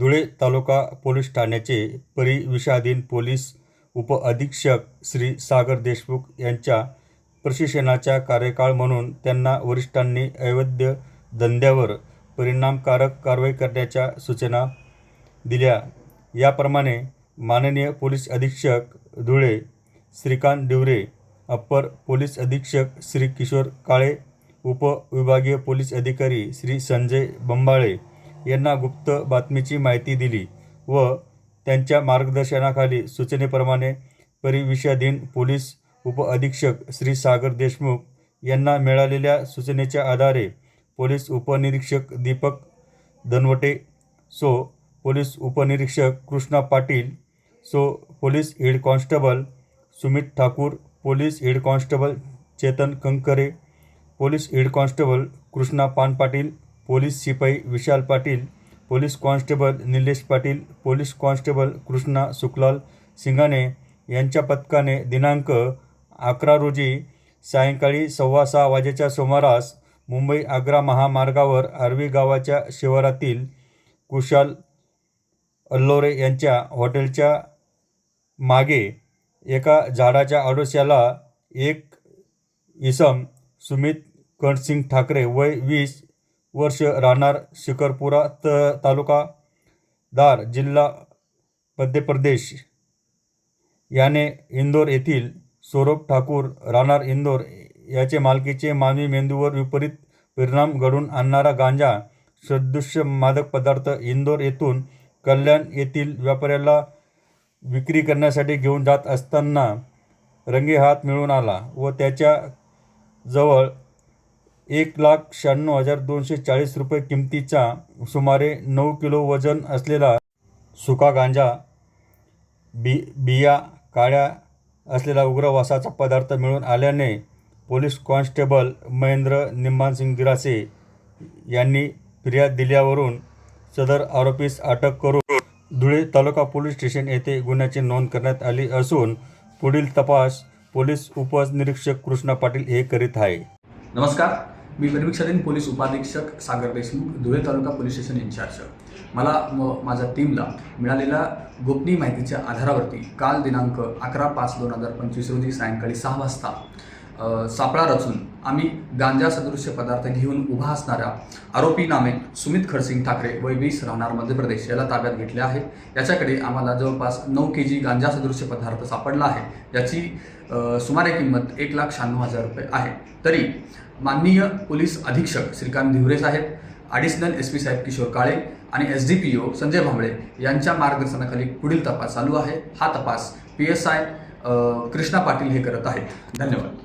धुळे तालुका पोलीस ठाण्याचे परिविषाधीन पोलीस उपअधीक्षक श्री सागर देशमुख यांच्या प्रशिक्षणाचा कार्यकाळ म्हणून त्यांना वरिष्ठांनी अवैध धंद्यावर परिणामकारक कारवाई करण्याच्या सूचना दिल्या. याप्रमाणे माननीय पोलीस अधीक्षक धुळे श्रीकांत डिवरे अप्पर पोलीस अधीक्षक श्री किशोर काळे उपविभागीय पोलीस अधिकारी श्री संजय बंबाळे यांना गुप्त बातमीची माहिती दिली व त्यांच्या मार्गदर्शनाखाली सूचनेप्रमाणे परिविषाधीन पोलीस उपअधीक्षक श्री सागर देशमुख यांना मिळालेल्या सूचनेच्या आधारे पोलीस उपनिरीक्षक दीपक दनवटे सो पोलीस उपनिरीक्षक Krishna Patil so police head constable Sumit Thakur police head constable Chetan Kankare police head constable Krishna पान पाटील पोलीस शिपाई Vishal Patil police constable Nilesh Patil police constable Krishna Sukhlal Singane यांच्या पथकाने दिनांक अकरा रोजी सायंकाळी सव्वा सहा वाजेच्या सुमारास मुंबई आग्रा महामार्गावर आर्वी गावाच्या शिवारातील कुशाल अल्लोरे यांच्या हॉटेलच्या मागे एका झाडाच्या आडोश्याला एक इसम सुमित कणसिंग ठाकरे वय वीस वर्ष राहणार शिखरपुरा त तालुका दार जिल्हा मध्य प्रदेश. याने इंदोर येथील सौरभ ठाकूर राहणार इंदोर याचे मालकीचे मानवी मेंदूवर विपरीत परिणाम घडून आणणारा गांजा सदृश्य मादक पदार्थ इंदोर येथून कल्याण येथील व्यापाऱ्याला विक्री करण्यासाठी घेऊन जात असताना रंगेहात मिळून आला व त्याच्याजवळ एक लाख शहाण्णव हजार दोनशे चाळीस रुपये किमतीचा सुमारे नऊ किलो वजन असलेला सुका गांजा बी बिया काळ्या असलेला उग्र वासाचा पदार्थ मिळून आल्याने पोलीस कॉन्स्टेबल महेंद्र निम्मानसिंग गिरासे यांनी फिर्याद दिल्यावरून सदर आरोपीस अटक करून धुळे तालुका पोलीस स्टेशन येथे गुन्ह्याची नोंद करण्यात आली असून पुढील तपास पोलीस उपनिरीक्षक कृष्णा पाटील हे करीत आहे. नमस्कार. मी परिवीक्षाधीन पोलीस उपाधीक्षक सागर देशमुख धुळे तालुका पोलीस स्टेशन इन्चार्ज. मला म माझ्या टीमला मिळालेल्या गोपनीय माहितीच्या आधारावरती काल दिनांक अकरा पाच दोन हजार पंचवीस रोजी सायंकाळी सहा वाजता सापळा रचून आम्ही गांजा सदृश्य पदार्थ घेऊन उभा असणाऱ्या आरोपी नामे सुमित खडसिंग ठाकरे वय वीस राहणार मध्य प्रदेश याला ताब्यात घेतले आहे. याच्याकडे आम्हाला जवळपास नऊ के जी गांजा सदृश्य पदार्थ सापडला आहे. याची सुमारे किंमत एक लाख शहाण्णव हजार रुपये आहे. तरी माननीय पोलीस अधीक्षक श्रीकांत धिवरे साहेब ॲडिशनल एस पी साहेब किशोर काळे आणि S D P O Sanjay Bhambale यांच्या मार्गदर्शनाखाली पुढील तपास चालू आहे. हा तपास P S I Krishna Patil हे करत आहेत. धन्यवाद.